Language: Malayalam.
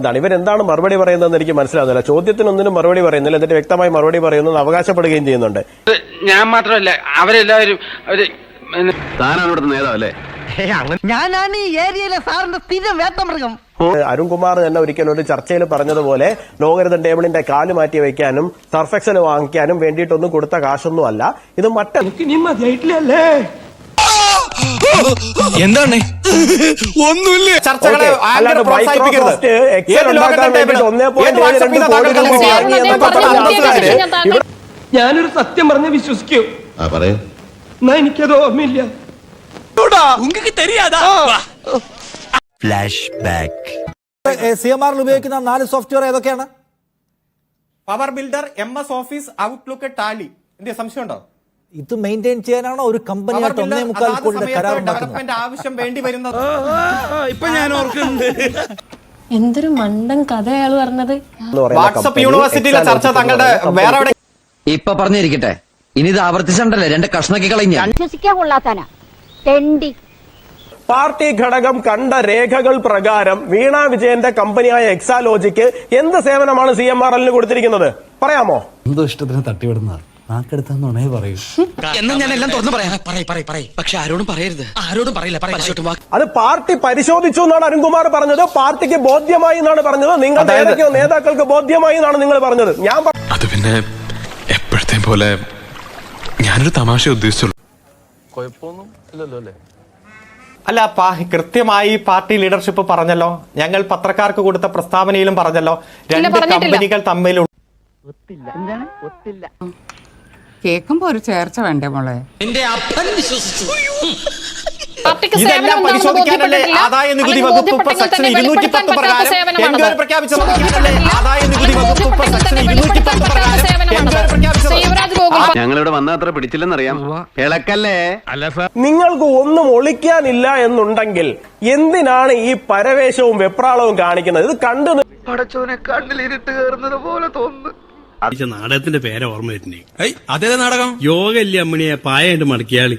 എന്താണ്? ഇവരെന്താണ് മറുപടി പറയുന്നതെന്ന് എനിക്ക് മനസ്സിലാകുന്നില്ല. ചോദ്യത്തിനൊന്നിനും മറുപടി പറയുന്നില്ല. എന്നിട്ട് വ്യക്തമായി മറുപടി പറയുന്നു അവകാശപ്പെടുകയും ചെയ്യുന്നുണ്ട്. ഞാൻ മാത്രമല്ല അവരെല്ലാവരും അവർ താനാണ് ഇവിടുത്തെ നേതാവല്ലേ ഞാനാണ് ഈ ഏരിയയിലെ സാറിന്റെ സ്ഥിരം വേട്ടമൃഗം. അരുൺകുമാർ തന്നെ ഒരിക്കലും ഒരു ചർച്ചയിൽ പറഞ്ഞതുപോലെ ലോകരുതൻ ടേബിളിന്റെ കാൽ മാറ്റി വെക്കാനും സർഫെക്സൽ വാങ്ങിക്കാനും വേണ്ടിയിട്ടൊന്നും കൊടുത്ത കാശൊന്നും അല്ല ഇത് മറ്റ എന്താണ്? ചർച്ചകളെ ഓക്കേ. ആങ്കർ അല്ലാതെ പ്രോത്സാഹിപ്പിക്കരുത്. ഏത് ലോകത്തെ ഉണ്ടാക്കാൻ വേണ്ടിയിട്ട് ടേബിൾ? ഒന്നേ പോയിന്റ് ഏത് വാട്സാപ്പ് ഏഴ് രണ്ട് കോടി നേതാക്കളുടെ രൂപ കയ്യിൽ? വാങ്ങി അദ്ദേഹം എന്നൊക്കെ പറഞ്ഞ പറഞ്ഞ കൃത്യമായ ആൾക്കാര് വിഷയം ഞാൻ താങ്കൾ- ഞാനൊരു സത്യം പറഞ്ഞ് വിശ്വസിക്കൂ. പറയൂ. എന്നാ എനിക്കത് ഓർമ്മയില്ല. ഫ്ലാഷ് ബാക്ക് സി എം ആറിൽ ഉപയോഗിക്കുന്ന നാല് സോഫ്റ്റ്വെയർ ഏതൊക്കെയാണ്? Power builder M S office Outlook Tally എന്റെ സംശയം ഉണ്ടോ ഇത് മെയിന്റെയിൻ ചെയ്യാനാണോ? ഒരു കമ്പനി ഒന്നേ മുക്കാൽ കോടിയുടെ കരാർ ഡെവലപ്മെന്റ് ആവശ്യം വേണ്ടി വരുന്നത്. ഇപ്പൊ ഞാൻ ഓർക്കുന്നുണ്ട്. എന്തൊരു മണ്ടൻ കഥ അയാൾ പറഞ്ഞത്. വാട്സപ്പ് യൂണിവേഴ്സിറ്റിയിലെ ചർച്ച company. വേറെ ഇപ്പൊ പറഞ്ഞിരിക്കട്ടെ. ഇനി ഇത് ആവർത്തിച്ചണ്ടല്ലേ? രണ്ട് കഷ്ണക്കി കളഞ്ഞ വിശ്വസിക്കാൻ കൊള്ളാത്താന തെണ്ടി. പാർട്ടി ഘടകം കണ്ട രേഖകൾ പ്രകാരം വീണ വിജയന്റെ കമ്പനിയായ എക്സാലോജിക്ക് എന്ത് സേവനമാണ് സി എം ആർ എല്ലിന് കൊടുത്തിരിക്കുന്നത്? പറയാമോ? എന്തോ ഇഷ്ടത്തിന് പറയൂ. എന്നാ ഞാൻ എല്ലാം തുറന്നു പറയാം. പറയ് പറയ് പറയ് പക്ഷെ ആരോടും പറയരുത്. ആരോടും പറയില്ല. അത് പാർട്ടി പരിശോധിച്ചു എന്നാണ് അരുൺകുമാർ പറഞ്ഞത്. പാർട്ടിക്ക് ബോധ്യമായി എന്നാണ് പറഞ്ഞത്. നിങ്ങളുടെ ഏതൊക്കെയോ നേതാക്കൾക്ക് ബോധ്യമായി എന്നാണ് നിങ്ങൾ പറഞ്ഞത്. ഞാൻ അത് പിന്നെ എപ്പോഴത്തെ പോലെ ഞാനൊരു തമാശ ഉദ്ദേശിച്ചുള്ളൂ. അല്ല? പാ- കൃത്യമായി പാർട്ടി ലീഡർഷിപ്പ് പറഞ്ഞല്ലോ. ഞങ്ങൾ പത്രക്കാർക്ക് കൊടുത്ത പ്രസ്താവനയിലും പറഞ്ഞല്ലോ. രണ്ട്. കമ്പനികൾ തമ്മിൽ കേൾക്കുമ്പോ ഒരു ചേർച്ച വേണ്ടേ മോളെ? എന്റെ അപ്പൻ വിശ്വസിച്ചു. പാർട്ടിക്ക് ഇതെല്ലാം പരിശോധിക്കാനല്ലേ ആദായ നികുതി വകുപ്പ് സെക്ഷൻ ഇരുന്നൂറ്റി പത്ത് പ്രകാരം എൻക്വയറി പ്രഖ്യാപിച്ചത് ആദായ നികുതി വകുപ്പ് സെക്ഷൻ ഇരുന്നൂറ്റി പത്ത് പ്രകാരം. എൻക്വയറി പ്രഖ്യാപിച്ചത് ഞങ്ങളിവിടെ വന്ന അത്ര പിടിച്ചില്ലെന്നറിയാം. ഇളക്കല്ലേ? നിങ്ങൾക്ക് ഒന്നും ഒളിക്കാനില്ല എന്നുണ്ടെങ്കിൽ എന്തിനാണ് ഈ പരവേശവും വെപ്രാളവും കാണിക്കുന്നത്? ഇത് കണ്ടു നി- നാടകത്തിന്റെ പേരെ ഓർമ്മ വരുന്നേ. അതേ നാടകം? യോഗ ഇല്ല അമ്മണിയെ പായായിട്ട് മടക്കിയാളി.